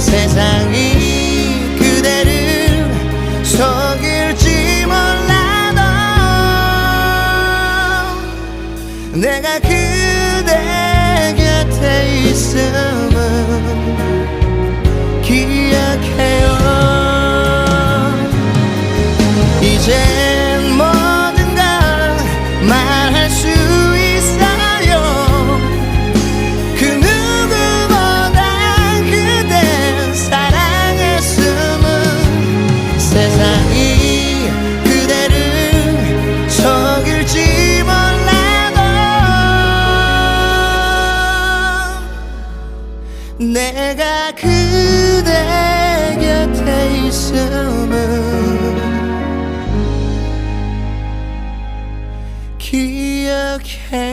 세상이 그대를 속일지 몰라도 내가 그대 곁에 있음은 기억해요. 이젠 내가 그대 곁에 있음은 기억해